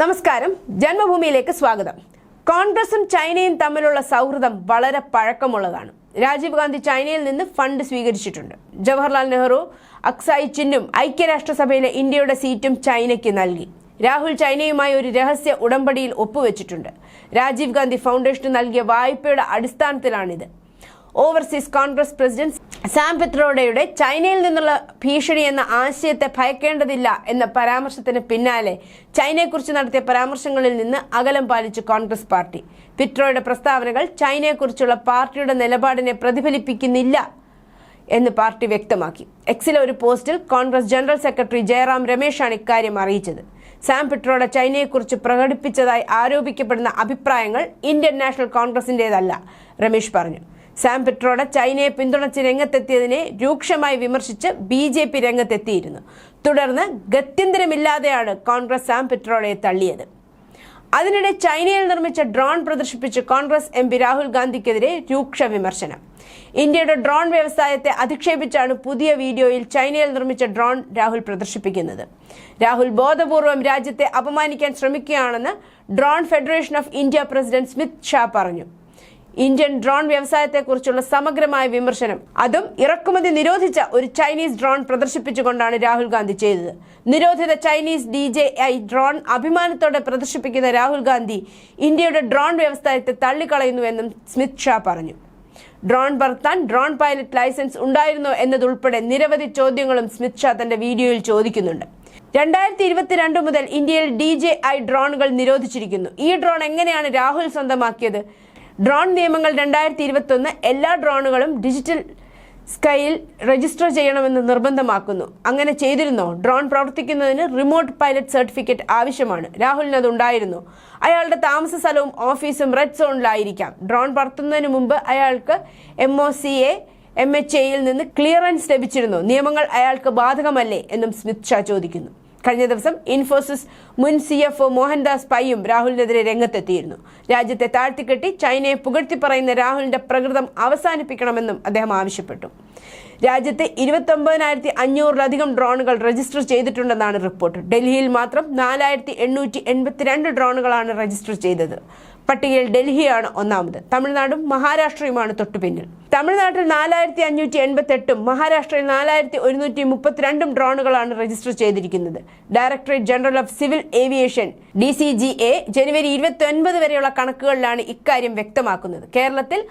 നമസ്കാരം. ജന്മഭൂമിയിലേക്ക് സ്വാഗതം. കോൺഗ്രസും ചൈനയും തമ്മിലുള്ള സൗഹൃദം വളരെ പഴക്കമുള്ളതാണ്. രാജീവ് ഗാന്ധി ചൈനയിൽ നിന്ന് ഫണ്ട് സ്വീകരിച്ചിട്ടുണ്ട്. ജവഹർലാൽ നെഹ്റു അക്സായി ചിന്നും ഐക്യരാഷ്ട്രസഭയിലെ ഇന്ത്യയുടെ സീറ്റും ചൈനയ്ക്ക് നൽകി. രാഹുൽ ചൈനയുമായി ഒരു രഹസ്യ ഉടമ്പടിയിൽ ഒപ്പുവെച്ചിട്ടുണ്ട്. രാജീവ് ഗാന്ധി ഫൗണ്ടേഷന് നൽകിയ വായ്പയുടെ അടിസ്ഥാനത്തിലാണിത്. ഓവർസീസ് കോൺഗ്രസ് പ്രസിഡന്റ് സാം പിത്രോഡയുടെ ചൈനയിൽ നിന്നുള്ള ഭീഷണി എന്ന ആശയത്തെ ഭയക്കേണ്ടതില്ല എന്ന പരാമർശത്തിന് പിന്നാലെ ചൈനയെക്കുറിച്ച് നടത്തിയ പരാമർശങ്ങളിൽ നിന്ന് അകലം പാലിച്ചു കോൺഗ്രസ് പാർട്ടി. പിട്രോയുടെ പ്രസ്താവനകൾ ചൈനയെക്കുറിച്ചുള്ള പാർട്ടിയുടെ നിലപാടിനെ പ്രതിഫലിപ്പിക്കുന്നില്ല എന്ന് പാർട്ടി വ്യക്തമാക്കി. എക്സിലെ ഒരു പോസ്റ്റിൽ കോൺഗ്രസ് ജനറൽ സെക്രട്ടറി ജയറാം രമേശാണ് ഇക്കാര്യം അറിയിച്ചത്. സാം പിട്രോയുടെ ചൈനയെക്കുറിച്ച് പ്രകടിപ്പിച്ചതായി ആരോപിക്കപ്പെടുന്ന അഭിപ്രായങ്ങൾ ഇന്ത്യൻ നാഷണൽ കോൺഗ്രസിന്റേതല്ല രമേശ് പറഞ്ഞു. സാം പിട്രോയുടെ ചൈനയെ പിന്തുണച്ച് രംഗത്തെത്തിയതിനെ രൂക്ഷമായി വിമർശിച്ച് ബി ജെ പി രംഗത്തെത്തിയിരുന്നു. തുടർന്ന് ഗത്യന്തരമില്ലാതെയാണ് കോൺഗ്രസ് സാം പെട്രോഡയെ തള്ളിയത്. അതിനിടെ ചൈനയിൽ നിർമ്മിച്ച ഡ്രോൺ പ്രദർശിപ്പിച്ച് കോൺഗ്രസ് എം പി രാഹുൽ ഗാന്ധിക്കെതിരെ രൂക്ഷ വിമർശനം. ഇന്ത്യയുടെ ഡ്രോൺ വ്യവസായത്തെ അധിക്ഷേപിച്ചാണ് പുതിയ വീഡിയോയിൽ ചൈനയിൽ നിർമ്മിച്ച ഡ്രോൺ രാഹുൽ പ്രദർശിപ്പിക്കുന്നത്. രാഹുൽ ബോധപൂർവം രാജ്യത്തെ അപമാനിക്കാൻ ശ്രമിക്കുകയാണെന്ന് drone federation of India president Smit Shah പറഞ്ഞു. ഇന്ത്യൻ ഡ്രോൺ വ്യവസായത്തെക്കുറിച്ചുള്ള സമഗ്രമായ വിമർശനം. അതും ഇറക്കുമതി നിരോധിച്ച ഒരു ചൈനീസ് ഡ്രോൺ പ്രദർശിപ്പിച്ചുകൊണ്ടാണ് രാഹുൽ ഗാന്ധി ചെയ്തത്. നിരോധിത Chinese D J I drone അഭിമാനത്തോടെ പ്രദർശിപ്പിക്കുന്ന രാഹുൽ ഗാന്ധി ഇന്ത്യയുടെ ഡ്രോൺ വ്യവസായത്തെ തള്ളിക്കളയുന്നുവെന്നും സ്മിത് ഷാ പറഞ്ഞു. ഡ്രോൺ പറത്താൻ ഡ്രോൺ പൈലറ്റ് ലൈസൻസ് ഉണ്ടായിരുന്നോ എന്നതുൾപ്പെടെ നിരവധി ചോദ്യങ്ങളും സ്മിത് ഷാ തന്റെ വീഡിയോയിൽ ചോദിക്കുന്നുണ്ട്. രണ്ടായിരത്തി ഇരുപത്തിരണ്ട് മുതൽ ഇന്ത്യയിൽ ഡി ജെ ഐ ഡ്രോണുകൾ നിരോധിച്ചിരിക്കുന്നു. ഈ ഡ്രോൺ എങ്ങനെയാണ് രാഹുൽ സ്വന്തമാക്കിയത്? ഡ്രോൺ നിയമങ്ങൾ രണ്ടായിരത്തി ഇരുപത്തൊന്ന് എല്ലാ ഡ്രോണുകളും ഡിജിറ്റൽ സ്കൈയിൽ രജിസ്റ്റർ ചെയ്യണമെന്ന് നിർബന്ധമാക്കുന്നു. അങ്ങനെ ചെയ്തിരുന്നോ? ഡ്രോൺ പ്രവർത്തിക്കുന്നതിന് റിമോട്ട് പൈലറ്റ് സർട്ടിഫിക്കറ്റ് ആവശ്യമാണ്. രാഹുലിന് അതുണ്ടായിരുന്നു. അയാളുടെ താമസ സ്ഥലവും ഓഫീസും റെഡ് സോണിലായിരിക്കാം ഡ്രോൺ പറത്തുന്നതിന് മുമ്പ് അയാൾക്ക് M O C A M H എയിൽ നിന്ന് ക്ലിയറൻസ് ലഭിച്ചിരുന്നു. നിയമങ്ങൾ അയാൾക്ക് ബാധകമല്ലേ? എന്നും സ്മിത് ഷാ ചോദിക്കുന്നു. കഴിഞ്ഞ ദിവസം ഇൻഫോസിസ് മുൻ സി എഫ് ഒ മോഹൻദാസ് പൈയും രാഹുലിനെതിരെ രംഗത്തെത്തിയിരുന്നു. രാജ്യത്തെ താഴ്ത്തിക്കെട്ടി ചൈനയെ പുകഴ്ത്തി പറയുന്ന രാഹുലിന്റെ പ്രകൃതം അവസാനിപ്പിക്കണമെന്നും അദ്ദേഹം ആവശ്യപ്പെട്ടു. രാജ്യത്തെ ഇരുപത്തൊമ്പതിനായിരത്തി അഞ്ഞൂറിലധികം ഡ്രോണുകൾ രജിസ്റ്റർ ചെയ്തിട്ടുണ്ടെന്നാണ് റിപ്പോർട്ട്. ഡൽഹിയിൽ മാത്രം നാലായിരത്തി എണ്ണൂറ്റി എൺപത്തിരണ്ട് ഡ്രോണുകളാണ് രജിസ്റ്റർ ചെയ്തത്. പട്ടികയിൽ ഡൽഹിയാണ് ഒന്നാമത്. തമിഴ്നാടും മഹാരാഷ്ട്രയുമാണ് തൊട്ടുപിന്നിൽ. തമിഴ്നാട്ടിൽ നാലായിരത്തി അഞ്ഞൂറ്റി എൺപത്തി എട്ടും മഹാരാഷ്ട്രയിൽ നാലായിരത്തി ഒരുന്നൂറ്റി മുപ്പത്തിരണ്ടും ഡ്രോണുകളാണ് രജിസ്റ്റർ ചെയ്തിരിക്കുന്നത്. Directorate general of civil aviation D C G A ജനുവരി ഇരുപത്തി ഒൻപത് വരെയുള്ള കണക്കുകളിലാണ് ഇക്കാര്യം വ്യക്തമാക്കുന്നത്. കേരളത്തിൽ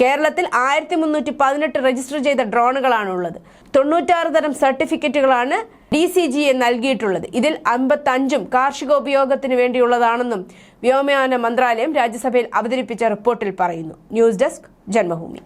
കേരളത്തിൽ ആയിരത്തി മുന്നൂറ്റി പതിനെട്ട് രജിസ്റ്റർ ചെയ്ത ഡ്രോണുകളാണ് ഉള്ളത് തൊണ്ണൂറ്റാറ് തരം സർട്ടിഫിക്കറ്റുകളാണ് ഡി സി ജി എ നൽകിയിട്ടുള്ളത്. ഇതിൽ അമ്പത്തഞ്ചും കാർഷികോപയോഗത്തിന് വേണ്ടിയുള്ളതാണെന്നും വ്യോമയാന മന്ത്രാലയം രാജ്യസഭയിൽ അവതരിപ്പിച്ച റിപ്പോർട്ടിൽ പറയുന്നു. News desk Janmabhumi.